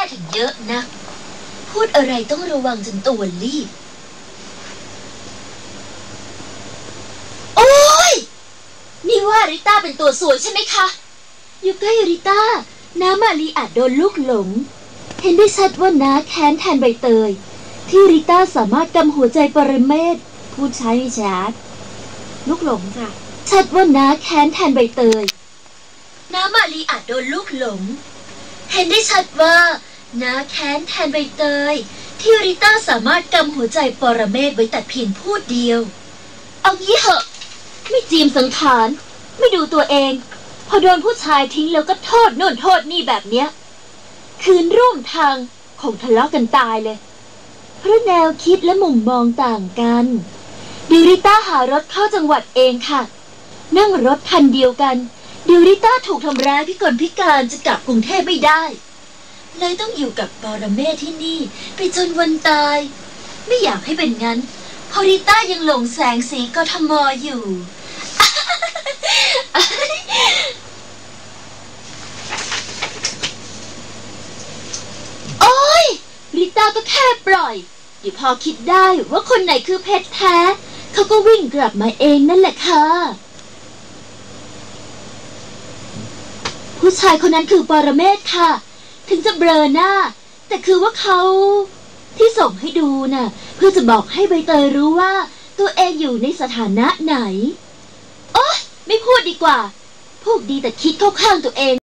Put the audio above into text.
ม่ถึงเยอะนะ พูดอะไรต้องระวังจนตัวรีบ โอ้ย นี่ว่าริต้าเป็นตัวสวยใช่ไหมคะ อยู่ใกล้ริต้า น้ามารีอาจโดนลูกหลง เห็นได้ชัดว่าน้าแค้นแทนใบเตย ที่ริต้าสามารถกำหัวใจปรเมศพูดใช้ไม่ชัดลูกหลงจ้ะชัดว่าน้าแค้นแทนใบเตย น้ามารีอาจโดนลูกหลง เห็นได้ชัดว่า น้าแค้นแทนใบเตย ที่ริต้าสามารถกำหัวใจปรเมศไว้แต่เพียงพูดเดียว เอางี้เหอะ ไม่จีมสังขาร ไม่ดูตัวเอง พอโดนผู้ชายทิ้งแล้วก็โทษโน่นโทษนี่แบบเนี้ย คืนร่วมทางคงทะเลาะกันตายเลย เพราะแนวคิดและมุมมองต่างกันดิริต้าหารถเข้าจังหวัดเองค่ะ นั่งรถคันเดียวกันดิริต้าถูกทำร้ายพิกลพิการจะกลับกรุงเทพไม่ได้ เลยต้องอยู่กับปรเมศที่นี่ ไปจนวันตาย ไม่อยากให้เป็นงั้นพอริต้ายังหลงแสงสีกทมอยู่ โอ้ยริต้าก็แค่ปล่อย เดี๋ยวพอคิดได้ว่าคนไหนคือเพชรแท้ เขาก็วิ่งกลับมาเองนั่นแหละค่ะ ผู้ชายคนนั้นคือปรเมศค่ะ ถึงจะเบลอหน้า แต่คือว่าเขาที่ส่งให้ดูน่ะ เพื่อจะบอกให้ใบเตยรู้ว่า ตัวเองอยู่ในสถานะไหน โอ๊ยไม่พูดดีกว่า พูดดีแต่คิดเข้าข้างตัวเอง